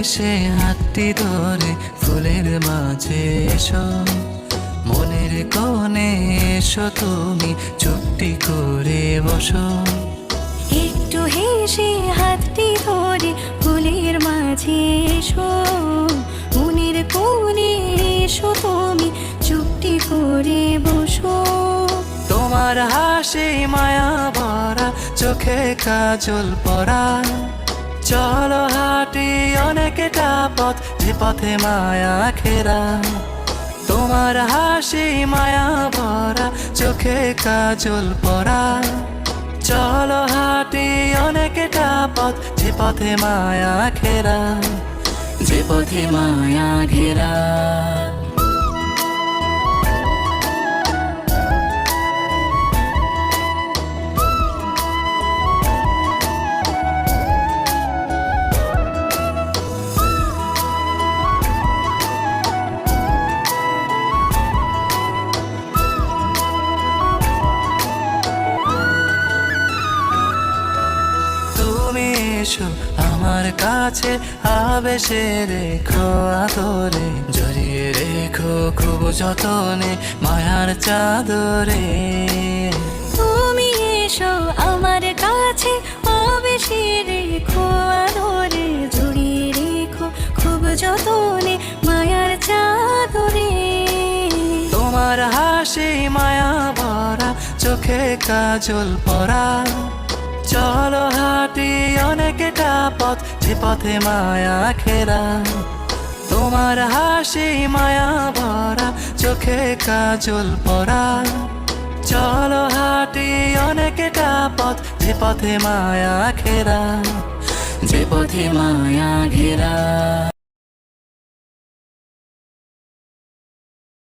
হেসে হাতটি ধরে ফুলের মাঝে এসো। মনের কোণে এসো তুমি চুপটি করে বসো। একটু হেসে হাতটি ধরে ফুলের মাঝে এসো। মনের কোণে এসো তুমি চুপটি করে বসো। তোমার হাসি মায়া ভরা চোখে কাজল পরা। চলো হাঁটি অনেকটা পথ যে পথে মায়া খেরা তোমার হাসি মায়া ভরা, চোখে কাজল পরা। চলো হাঁটি অনেকটা পথ যে পথে মায়া খেরা যে পথে মায়া ঘেরা। এসো আমার কাছে আবেশে রেখো আদরে জড়িয়ে রেখো খুব যতনে মায়ার চাদরে। তুমি এসো আমার কাছে আবেশে রেখো আদরে জড়িয়ে রেখো খুব যতনে মায়ার চাদরে। তোমার হাসি মায়া ভরা চোখে কাজল পরা। চলো হাঁটি অনেকটা পথ, যে পথে মায়া খেরা তোমার হাসি মায়া ভরা, চোখে কাজল পরা। চলো হাঁটি অনেকটা পথ, যে পথে মায়া খেরা যে পথে মায়া ঘেরা।